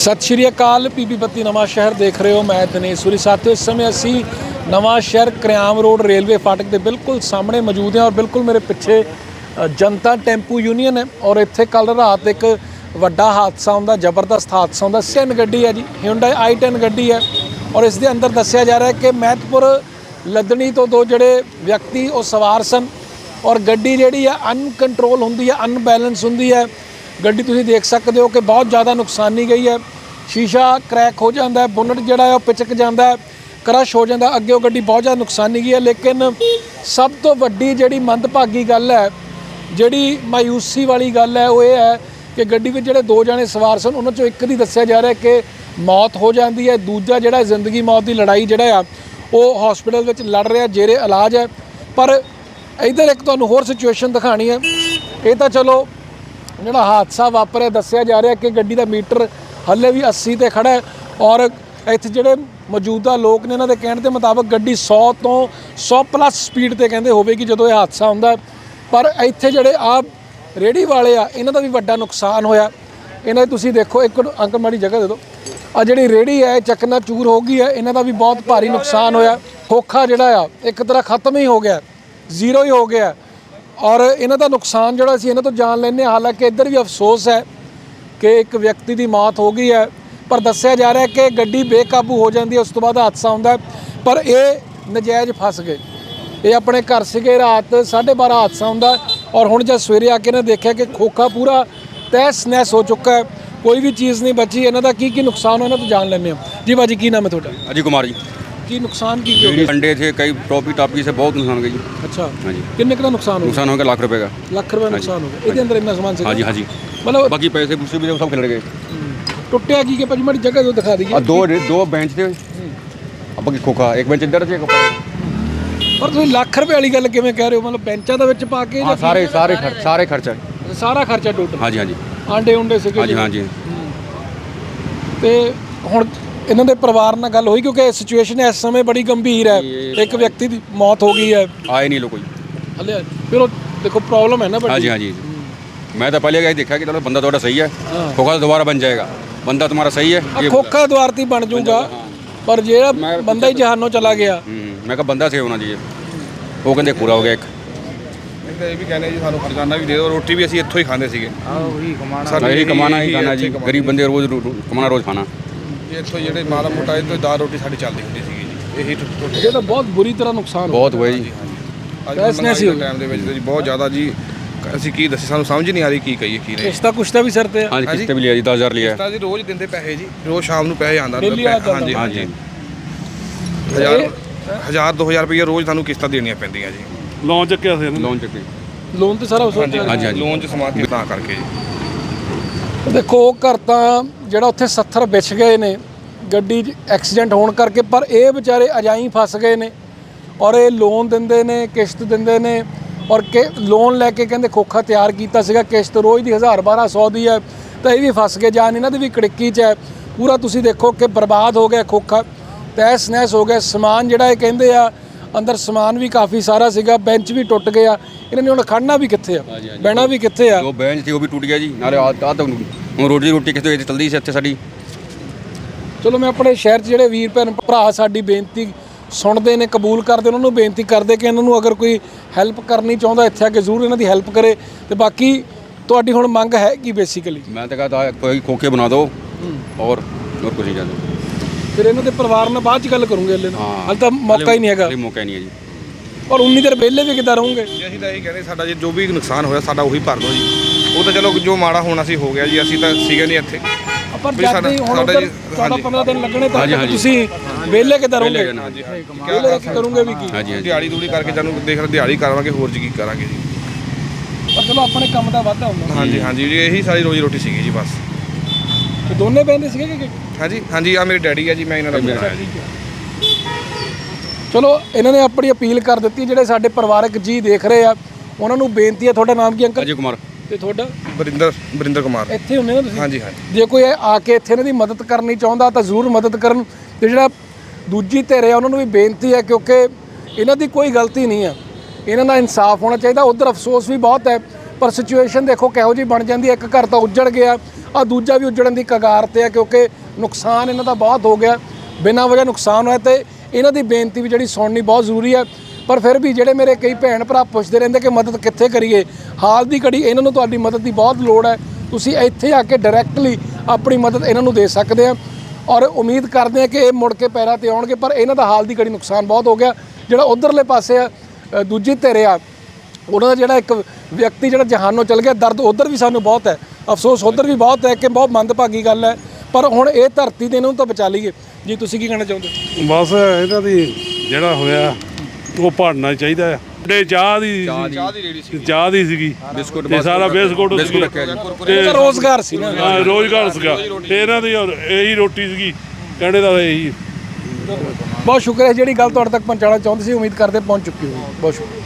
ਸਤਿ ਸ਼੍ਰੀ ਅਕਾਲ, ਪੀਪੀ ਬੱਤੀ ਨਵਾਂ ਸ਼ਹਿਰ ਦੇਖ ਰਹੇ ਹੋ। ਮੈਂ ਦਿਨੇਸ਼ ਸੂਰੀ। ਸਾਥੀਓ, ਇਸ ਸਮੇਂ ਅਸੀਂ ਨਵਾਂ ਸ਼ਹਿਰ ਕਰਿਆਮ ਰੋਡ ਰੇਲਵੇ ਫਾਟਕ ਦੇ ਬਿਲਕੁਲ ਸਾਹਮਣੇ ਮੌਜੂਦ ਹਾਂ ਔਰ ਬਿਲਕੁਲ ਮੇਰੇ ਪਿੱਛੇ ਜਨਤਾ ਟੈਂਪੂ ਯੂਨੀਅਨ ਹੈ ਔਰ ਇੱਥੇ ਕੱਲ ਰਾਤ ਇੱਕ ਵੱਡਾ ਹਾਦਸਾ ਹੁੰਦਾ, ਜ਼ਬਰਦਸਤ ਹਾਦਸਾ ਹੁੰਦਾ। ਸੈਨ ਗੱਡੀ ਹੈ ਜੀ, Hyundai i10 ਗੱਡੀ ਹੈ ਔਰ ਇਸ ਦੇ ਅੰਦਰ ਦੱਸਿਆ ਜਾ ਰਿਹਾ ਹੈ ਕਿ ਮਹਿਤਪੁਰ, ਲੱਦਣੀ ਤੋਂ ਦੋ ਜਿਹੜੇ ਵਿਅਕਤੀ ਉਹ ਸਵਾਰ ਸਨ ਔਰ ਗੱਡੀ ਜਿਹੜੀ ਆ ਅਨਕੰਟਰੋਲ ਹੁੰਦੀ ਹੈ, ਅਨਬੈਲੈਂਸ ਹੁੰਦੀ ਹੈ। ਗੱਡੀ ਤੁਸੀਂ ਦੇਖ ਸਕਦੇ ਹੋ ਕਿ ਬਹੁਤ ਜ਼ਿਆਦਾ ਨੁਕਸਾਨੀ ਗਈ ਹੈ। ਸ਼ੀਸ਼ਾ ਕ੍ਰੈਕ ਹੋ ਜਾਂਦਾ ਹੈ, ਬੋਨਟ ਜਿਹੜਾ ਹੈ ਉਹ ਪਿਚਕ ਜਾਂਦਾ ਹੈ ਕ੍ਰਸ਼ ਹੋ ਜਾਂਦਾ ਅੱਗੇ ਉਹ ਗੱਡੀ ਬਹੁਤ ਜ਼ਿਆਦਾ ਨੁਕਸਾਨੀ ਗਈ ਹੈ, ਲੇਕਿਨ ਸਭ ਤੋਂ ਵੱਡੀ ਜਿਹੜੀ ਮੰਦਭਾਗੀ ਗੱਲ ਹੈ, ਜਿਹੜੀ ਮਾਯੂਸੀ ਵਾਲੀ ਗੱਲ ਹੈ, ਉਹ ਇਹ ਹੈ ਕਿ ਗੱਡੀ ਵਿੱਚ ਜਿਹੜੇ ਦੋ ਜਣੇ ਸਵਾਰ ਸਨ, ਉਹਨਾਂ ਚੋਂ ਇੱਕ ਦੀ ਦੱਸਿਆ ਜਾ ਰਿਹਾ ਕਿ ਮੌਤ ਹੋ ਜਾਂਦੀ ਹੈ। ਦੂਜਾ ਜਿਹੜਾ ਜ਼ਿੰਦਗੀ ਮੌਤ ਦੀ ਲੜਾਈ ਜਿਹੜਾ ਆ, ਉਹ ਹਸਪੀਟਲ ਵਿੱਚ ਲੜ ਰਿਹਾ, ਜੇਰੇ ਇਲਾਜ ਹੈ। ਪਰ ਇਧਰ ਇੱਕ ਤੁਹਾਨੂੰ ਹੋਰ ਸਿਚੁਏਸ਼ਨ ਦਿਖਾਣੀ ਹੈ। ਇਹ ਤਾਂ ਚਲੋ ਜਿਹੜਾ ਹਾਦਸਾ ਵਾਪਰਿਆ, ਦੱਸਿਆ ਜਾ ਰਿਹਾ ਕਿ ਗੱਡੀ ਦਾ ਮੀਟਰ ਹੱਲੇ ਵੀ 80 ਤੇ ਖੜਾ ਹੈ ਔਰ ਇੱਥੇ ਜਿਹੜੇ ਮੌਜੂਦਾ ਲੋਕ ਨੇ ਇਹਨਾਂ ਦੇ ਕਹਿਣ ਦੇ ਮੁਤਾਬਕ ਗੱਡੀ 100 ਤੋਂ 100 ਪਲੱਸ ਸਪੀਡ ਤੇ ਕਹਿੰਦੇ ਹੋਵੇਗੀ ਜਦੋਂ ਇਹ ਹਾਦਸਾ ਹੁੰਦਾ ਪਰ ਇੱਥੇ ਜਿਹੜੇ ਆ ਰੇੜੀ ਵਾਲੇ ਆ, ਇਹਨਾਂ ਦਾ ਵੀ ਵੱਡਾ ਨੁਕਸਾਨ ਹੋਇਆ। ਇਹਨਾਂ ਦੀ ਤੁਸੀਂ ਦੇਖੋ, ਇੱਕ ਅੰਕਲ ਮਾੜੀ ਜਗ੍ਹਾ ਦੇ ਦਿਓ। ਆ ਜਿਹੜੀ ਰੇੜੀ ਹੈ, ਇਹ ਚੱਕਨਾ ਚੂਰ ਹੋ ਗਈ ਹੈ। ਇਹਨਾਂ ਦਾ ਵੀ ਬਹੁਤ ਭਾਰੀ ਨੁਕਸਾਨ ਹੋਇਆ। ਖੋਖਾ ਜਿਹੜਾ ਆ, ਇੱਕ ਤਰ੍ਹਾਂ ਖਤਮ ਹੀ ਹੋ ਗਿਆ। ਜ਼ੀਰੋ ਹੀ ਹੋ ਗਿਆ। ਔਰ ਇਹਨਾਂ ਦਾ ਨੁਕਸਾਨ ਜਿਹੜਾ ਸੀ ਇਹਨਾਂ ਤੋਂ ਜਾਣ ਲੈਨੇ ਹਾਲਾਂਕਿ ਇੱਧਰ ਵੀ ਅਫਸੋਸ ਹੈ ਕਿ ਇੱਕ ਵਿਅਕਤੀ ਦੀ ਮੌਤ ਹੋ ਗਈ ਹੈ, ਪਰ ਦੱਸਿਆ ਜਾ ਰਿਹਾ ਕਿ ਗੱਡੀ ਬੇਕਾਬੂ ਹੋ ਜਾਂਦੀ ਹੈ, ਉਸ ਤੋਂ ਬਾਅਦ ਹਾਦਸਾ ਹੁੰਦਾ ਪਰ ਇਹ ਨਜਾਇਜ਼ ਫਸ ਗਏ। ਇਹ ਆਪਣੇ ਘਰ ਸੀਗੇ, ਰਾਤ 12:30 ਹਾਦਸਾ ਹੁੰਦਾ ਔਰ ਹੁਣ ਜਦ ਸਵੇਰੇ ਆ ਕੇ ਇਹਨਾਂ ਦੇਖਿਆ ਕਿ ਖੋਖਾ ਪੂਰਾ ਤੈਸ ਨੈਸ ਹੋ ਚੁੱਕਾ ਹੈ, ਕੋਈ ਵੀ ਚੀਜ਼ ਨਹੀਂ ਬਚੀ, ਇਹਨਾਂ ਦਾ ਕੀ ਕੀ ਨੁਕਸਾਨ ਹੋਇਆ, ਇਹਨਾਂ ਤੋਂ ਜਾਣ ਲੈਂਦੇ ਹਾਂ। ਜੀ ਬਾਜੀ ਕੀ ਨਾਮ ਹੈ ਤੁਹਾਡਾ? ਅਜੀ ਕੁਮਾਰ ਜੀ। ਕੀ ਨੁਕਸਾਨ ਕੀ ਕੀ ਹੋ ਗਿਆ अंडे थे कई टॉपी टापी से बहुत नुकसान हो गई जी ਅੱਛਾ हाँ जी ਕਿੰਨੇ ਕੁ ਦਾ ਨੁਕਸਾਨ ਹੋ ਗਿਆ नुकसान हो गया लाख रुपए का ਲੱਖ ਰੁਪਏ ਨੁਕਸਾਨ ਹੋ ਗਿਆ ਇਹਦੇ ਅੰਦਰ ਇੰਨਾ ਸਮਾਨ ਸੀ हाँ जी हाँ जी ਮਤਲਬ बाकी पैसे पूछे भी थे, सब खिल गए ਟੁੱਟਿਆ ਕੀ ਕਿ ਭਾਜੀ ਮਾੜੀ ਜਗ੍ਹਾ ਤੋਂ ਦਿਖਾ ਦਈਏ और दो दो बेंच थे अब बाकी खोखा एक बेंच इधर थे एक ऊपर। ਪਰ ਤੁਸੀਂ ਲੱਖ ਰੁਪਏ ਵਾਲੀ ਗੱਲ ਕਿਵੇਂ ਕਹਿ ਰਹੇ ਹੋ ਮਤਲਬ ਬੈਂਚਾਂ ਦੇ ਵਿੱਚ ਪਾ ਕੇ हाँ सारे सारे खर्च सारे खर्चा ਜਾਂ ਸਾਰਾ ਖਰਚਾ ਟੋਟਲ हाँ जी हाँ जी ਆਂਡੇ ਉਂਡੇ ਸੀਗੇ हाँ जी हाँ जी ਤੇ ਹੁਣ ਇਹਨਾਂ ਦੇ ਪਰਿਵਾਰ ਨਾਲ ਗੱਲ ਹੋਈ ਕਿਉਂਕਿ ਸਿਚੁਏਸ਼ਨ ਇਸ ਸਮੇਂ ਬੜੀ ਗੰਭੀਰ ਹੈ ਇੱਕ ਵਿਅਕਤੀ ਦੀ ਮੌਤ ਹੋ ਗਈ ਹੈ आए नहीं लोग कोई ਹਲੇ ਫਿਰ ਉਹ ਦੇਖੋ ਪ੍ਰੋਬਲਮ ਹੈ ਨਾ हाँ ਬੜੀ जी हाँ जी मैं तो पहले यही देखा कि चलो बंदा थोड़ा सही है हाँ। खोखा तो दोबारा बन जाएगा बंदा तुम्हारा सही है ਆ ये ਖੋਖਾ ਦਵਾਰਤੀ ਬਣ ਜਾਊਗਾ ਪਰ ਜਿਹੜਾ ਬੰਦਾ ਹੀ ਜਹਾਨੋਂ ਚਲਾ ਗਿਆ हम्म, मैं कहा बंदा सही होना चाहिए वो कहते पूरा हो गया एक ਅਸੀਂ ਤਾਂ ਇਹ ਵੀ ਕਹਿੰਦੇ ਜੀ ਸਾਨੂੰ ਖਜ਼ਾਨਾ ਵੀ ਦੇ ਦਿਓ ਰੋਟੀ ਵੀ ਅਸੀਂ ਇੱਥੋਂ ਹੀ ਖਾਂਦੇ ਸੀਗੇ यही कमाना ही खाना जी गरीब बंदे रोज रो- रो- कमाना रोज खाना ਜੀ ਇੱਥੋਂ ਜਿਹੜੇ ਮਾੜਾ ਮੋਟਾ ਇਹ ਤੋਂ ਦਾਲ ਰੋਟੀ ਸਾਡੀ ਚੱਲਦੀ ਹੁੰਦੀ ਸੀਗੀ ਜੀ। ਇਹੀ ਟੁੱਟ ਟੁੱਟ ਇਹ ਤਾਂ ਬਹੁਤ ਬੁਰੀ ਤਰ੍ਹਾਂ ਨੁਕਸਾਨ ਬਹੁਤ ਹੋਇਆ ਜੀ ਬੈਸਨੈਸ ਹੀ ਟਾਈਮ ਦੇ ਵਿੱਚ ਜੀ ਬਹੁਤ ਜ਼ਿਆਦਾ ਜੀ। ਅਸੀਂ ਕੀ ਦੱਸੀ ਸਾਨੂੰ ਸਮਝ ਨਹੀਂ ਆ ਰਹੀ ਕੀ ਕਹੀਏ ਕੀ ਨਹੀਂ। ਕਿਸ਼ਤਾ ਕੁਸ਼ਤਾ ਵੀ ਸਰ ਤੇ ਹਾਂਜੀ ਕਿਸ਼ਤਾ ਵੀ ਲਿਆ ਜੀ 10000 ਲਿਆ। ਕਿਸ਼ਤਾ ਜੀ ਰੋਜ਼ ਦਿੰਦੇ ਪੈਸੇ ਜੀ। ਰੋਜ਼ ਸ਼ਾਮ ਨੂੰ ਪੈਸੇ ਆਂਦਾ ਹਾਂਜੀ ਹਾਂਜੀ। ਹਜ਼ਾਰ ਹਜ਼ਾਰ 2000 ਰੁਪਏ ਰੋਜ਼ ਸਾਨੂੰ ਕਿਸ਼ਤਾ ਦੇਣੀਆਂ ਪੈਂਦੀਆਂ ਜੀ। ਲੋਨ ਚੱਕਿਆ ਸੀ ਲੋਨ ਚੱਕਿਆ ਲੋਨ ਤੇ ਸਾਰਾ ਉਸ ਹਾਂਜੀ ਹਾਂਜੀ। ਲੋਨ ਚ ਸਮਾਂ ਕੇ ਕਰਕੇ ਜੀ। ਦੇਖੋ, ਉਹ ਘਰ ਤਾਂ ਜਿਹੜਾ ਉੱਥੇ 70 ਵਿਛ ਗਏ ਨੇ, ਗੱਡੀ 'ਚ ਐਕਸੀਡੈਂਟ ਹੋਣ ਕਰਕੇ, ਪਰ ਇਹ ਵਿਚਾਰੇ ਅਜਾਈ ਫਸ ਗਏ ਨੇ ਔਰ ਇਹ ਲੋਨ ਦਿੰਦੇ ਨੇ, ਕਿਸ਼ਤ ਦਿੰਦੇ ਨੇ ਔਰ ਕਿ ਲੋਨ ਲੈ ਕੇ ਕਹਿੰਦੇ ਖੋਖਾ ਤਿਆਰ ਕੀਤਾ ਸੀਗਾ, ਕਿਸ਼ਤ ਰੋਜ਼ ਦੀ 1000 1200 ਦੀ ਹੈ, ਤਾਂ ਇਹ ਵੀ ਫਸ ਗਏ, ਜਾਨ ਇਹਨਾਂ ਦੀ ਵੀ ਕੜਕੀ 'ਚ ਹੈ। ਪੂਰਾ ਤੁਸੀਂ ਦੇਖੋ ਕਿ ਬਰਬਾਦ ਹੋ ਗਿਆ ਖੋਖਾ, ਤਹਿਸ ਨਹਿਸ ਹੋ ਗਿਆ, ਸਮਾਨ ਜਿਹੜਾ ਇਹ ਕਹਿੰਦੇ ਆ, ਅੰਦਰ ਸਮਾਨ ਵੀ ਕਾਫੀ ਸਾਰਾ ਸੀਗਾ, ਬੈਂਚ ਵੀ ਟੁੱਟ ਗਿਆ ਇਹਨਾਂ ਨੇ ਹੁਣ ਖੜਨਾ ਵੀ ਕਿੱਥੇ ਆ? ਬਹਿਣਾ ਵੀ ਕਿੱਥੇ ਆ? ਜੋ ਬੈਂਚ ਸੀ ਉਹ ਵੀ ਟੁੱਟ ਗਿਆ ਜੀ। ਨਾਲੇ ਆ ਤਾਂ ਹੁਣ ਰੋਟੀ ਰੋਟੀ ਕਿੱਥੇ ਚੱਲਦੀ ਸੀ ਇੱਥੇ ਸਾਡੀ। ਚਲੋ ਮੈਂ ਆਪਣੇ ਸ਼ਹਿਰ 'ਚ ਜਿਹੜੇ ਵੀਰ ਭੈਣ ਭਰਾ ਸਾਡੀ ਬੇਨਤੀ ਸੁਣਦੇ ਨੇ ਕਬੂਲ ਕਰਦੇ ਉਹਨਾਂ ਨੂੰ ਬੇਨਤੀ ਕਰਦੇ ਕਿ ਇਹਨਾਂ ਨੂੰ ਅਗਰ ਕੋਈ ਹੈਲਪ ਕਰਨੀ ਚਾਹੁੰਦਾ ਇੱਥੇ ਆ ਕੇ ਜ਼ਰੂਰ ਇਹਨਾਂ ਦੀ ਹੈਲਪ ਕਰੇ। ਤੇ ਬਾਕੀ ਤੁਹਾਡੀ ਹੁਣ ਮੰਗ ਹੈ ਕੀ ਬੇਸਿਕਲੀ ਮੈਂ ਤਾਂ ਕਹਤਾ ਕੋਈ ਖੋਕੇ ਬਣਾ ਦਿਓ। ਔਰ ਹੋਰ ਕੁਝ ਨਹੀਂ ਕਹਿੰਦਾ। ਫਿਰ ਇਹਨਾਂ ਦੇ ਪਰਿਵਾਰ ਨਾਲ ਬਾਅਦ ਚ ਗੱਲ ਕਰੂੰਗੇ ਹਲੇ ਨਾਲ ਹਲ ਤਾਂ ਮੌਕਾ ਹੀ ਨਹੀਂ ਹੈਗਾ। ਮੌਕਾ ਹੀ ਨਹੀਂ ਹੈ ਜੀ। ਔਰ ਉਨੀ ਦੇਰ ਵਿਹਲੇ ਵੀ ਕਿੱਦਾਂ ਰਹੋਗੇ? ਅਸੀਂ ਤਾਂ ਇਹ ਕਹਿੰਦੇ ਸਾਡਾ ਜੇ ਜੋ ਵੀ ਨੁਕਸਾਨ ਹੋਇਆ ਸਾਡਾ ਉਹੀ ਭਰ ਦਿਓ ਜੀ। ਉਹ ਤਾਂ ਚਲੋ ਜੋ ਮਾੜਾ ਹੋਣਾ ਸੀ ਹੋ ਗਿਆ ਜੀ ਅਸੀਂ ਤਾਂ ਸੀਗੇ ਨਹੀਂ ਇੱਥੇ। ਪਰ ਜਦ ਸਾਡਾ- ਹੁਣ ਸਾਡਾ 15 ਦਿਨ ਲੱਗਣੇ ਤਾਂ ਤੁਸੀਂ ਵਿਹਲੇ ਕਿੱਦਾਂ ਰਹੋਗੇ? ਹਾਂਜੀ ਵਿਹਲੇ ਕੀ ਕਰੋਗੇ ਵੀ ਕੀ? ਦਿਹਾੜੀ ਦੂੜੀ ਕਰਕੇ ਤੁਹਾਨੂੰ ਦੇਖ ਲਓ ਦਿਹਾੜੀ ਕਰਾਂਗੇ ਹੋਰ ਜੀ ਕੀ ਕਰਾਂਗੇ ਜੀ। ਪਰ ਚਲੋ ਆਪਣੇ ਕੰਮ ਦਾ ਵਾਧਾ ਹੁੰਦਾ। ਹਾਂਜੀ ਹਾਂਜੀ। ਜੀ ਇਹੀ ਸਾਰੀ ਰੋਜੀ ਰੋਟੀ ਸੀਗੀ ਜੀ ਬਸ। ਦੋਨੇ ਬਹਿੰਦੇ ਸੀਗੇ ਕਿ ਹਾਂਜੀ ਹਾਂਜੀ ਆ ਮੇਰੇ ਡੈਡੀ ਆ ਜੀ ਮੈਂ ਇਹਨਾਂ ਦਾ ਬਣਾਇਆ ਜੀ। ਚਲੋ ਇਹਨਾਂ ਨੇ ਆਪਣੀ ਅਪੀਲ ਕਰ ਦਿੱਤੀ ਜਿਹੜੇ ਸਾਡੇ ਪਰਿਵਾਰਕ ਜੀ ਦੇਖ ਰਹੇ ਆ ਉਹਨਾਂ ਨੂੰ ਬੇਨਤੀ ਆ ਤੁਹਾਡਾ ਨਾਮ ਕੀ ਅੰਕਲ? ਅਜੇ ਕੁਮਾਰ। ਤੇ ਤੁਹਾਡਾ? ਬਰਿੰਦਰ ਬਰਿੰਦਰ ਕੁਮਾਰ। ਇੱਥੇ ਹੁੰਦੇ ਨਾ ਤੁਸੀਂ? ਹਾਂਜੀ ਹਾਂਜੀ। ਜੇ ਕੋਈ ਆ ਕੇ ਇੱਥੇ ਇਹਨਾਂ ਦੀ ਮਦਦ ਕਰਨੀ ਚਾਹੁੰਦਾ ਤਾਂ ਜ਼ਰੂਰ ਮਦਦ ਕਰਨ। ਤੇ ਜਿਹੜਾ ਦੂਜੀ ਧਿਰ ਆ ਉਹਨਾਂ ਨੂੰ ਵੀ ਬੇਨਤੀ ਹੈ ਕਿਉਂਕਿ ਇਹਨਾਂ ਦੀ ਕੋਈ ਗਲਤੀ ਨਹੀਂ ਆ। ਇਹਨਾਂ ਦਾ ਇਨਸਾਫ ਹੋਣਾ ਚਾਹੀਦਾ ਉਧਰ ਅਫਸੋਸ ਵੀ ਬਹੁਤ ਹੈ ਪਰ ਸਿਚੁਏਸ਼ਨ ਦੇਖੋ ਕਿਹੋ ਜੀ ਬਣ ਜਾਂਦੀ ਹੈ। ਇੱਕ ਘਰ ਤਾਂ ਉੱਜੜ ਗਿਆ ਆ ਦੂਜਾ ਵੀ ਉੱਜੜਨ ਦੀ ਕਗਾਰ ਤੇ ਆ ਕਿਉਂਕਿ ਨੁਕਸਾਨ ਇਹਨਾਂ ਦਾ ਬਹੁਤ ਹੋ ਗਿਆ। ਬਿਨਾਂ ਵਜ੍ਹਾ ਨੁਕਸਾਨ ਹੋਇਆ ਤੇ ਇਹਨਾਂ ਦੀ ਬੇਨਤੀ ਵੀ ਜਿਹੜੀ ਸੁਣਨੀ ਬਹੁਤ ਜ਼ਰੂਰੀ ਹੈ। ਪਰ ਫਿਰ ਵੀ ਜਿਹੜੇ ਮੇਰੇ ਕਈ ਭੈਣ ਭਰਾ ਪੁੱਛਦੇ ਰਹਿੰਦੇ ਕਿ ਮਦਦ ਕਿੱਥੇ ਕਰੀਏ? ਹਾਲ ਦੀ ਘੜੀ ਇਹਨਾਂ ਨੂੰ ਤੁਹਾਡੀ ਮਦਦ ਦੀ ਬਹੁਤ ਲੋੜ ਹੈ। ਤੁਸੀਂ ਇੱਥੇ ਆ ਕੇ ਡਾਇਰੈਕਟਲੀ ਆਪਣੀ ਮਦਦ ਇਹਨਾਂ ਨੂੰ ਦੇ ਸਕਦੇ ਆ। ਔਰ ਉਮੀਦ ਕਰਦੇ ਆ ਕਿ ਇਹ ਮੁੜ ਕੇ ਪੈਰਾਂ ਤੇ ਆਉਣਗੇ, ਪਰ ਇਹਨਾਂ ਦਾ ਹਾਲ ਦੀ ਘੜੀ ਨੁਕਸਾਨ ਬਹੁਤ ਹੋ ਗਿਆ। ਜਿਹੜਾ ਉਧਰਲੇ ਪਾਸੇ ਆ ਦੂਜੀ ਧਿਰ ਆ, ਉਹਨਾਂ ਦਾ ਜਿਹੜਾ ਇੱਕ ਵਿਅਕਤੀ ਜਿਹੜਾ ਜਹਾਨੋਂ ਚਲ ਗਿਆ, ਦਰਦ ਉਧਰ ਵੀ ਸਾਨੂੰ ਬਹੁਤ ਹੈ। ਅਫਸੋਸ ਉਧਰ ਵੀ ਬਹੁਤ ਹੈ ਕਿ ਬਹੁਤ ਮੰਦਭਾਗੀ ਗੱਲ ਹੈ। ਪਰ ਹੁਣ ਇਹ ਧਰਤੀ ਦੇ ਇਹਨਾਂ ਨੂੰ ਤਾਂ ਬਚਾ ਲਈਏ। ਜੀ ਤੁਸੀਂ ਕੀ ਕਹਿਣਾ ਚਾਹੁੰਦੇ? ਹੋ? ਬਸ ਇਹਨਾਂ ਦੀ ਜਿਹੜਾ ਹੋਇਆ ਉਹ ਭਾੜਨਾ ਚਾਹੀਦਾ ਹੈ। ਤੇ ਚਾਹ ਦੀ ਚਾਹ ਦੀ ਰੇੜੀ ਸੀ ਚਾਹ ਦੀ ਸੀਗੀ। ਬਿਸਕੁਟ ਤੇ ਸਾਰਾ ਬਿਸਕੁਟ ਜੀ। ਇਹ ਤਾਂ ਰੋਜ਼ਗਾਰ ਸੀ ਨਾ। ਹਾਂ ਰੋਜ਼ਗਾਰ ਸੀਗਾ। ਤੇ ਇਹਨਾਂ ਦੀ ਔਰ ਇਹੀ ਰੋਟੀ ਸੀਗੀ। ਕਹਿੰਦੇ ਦਾ ਇਹੀ। ਬਹੁਤ ਸ਼ੁਕਰ ਹੈ ਜਿਹੜੀ ਗੱਲ ਤੁਹਾਡੇ ਤੱਕ ਪਹੁੰਚਾਉਣਾ ਚਾਹੁੰਦੇ ਸੀ ਉਮੀਦ ਕਰਦੇ ਪਹੁੰਚ ਚੁੱਕੀ ਹੋਈ ਬਹੁਤ ਸ਼ੁਕਰ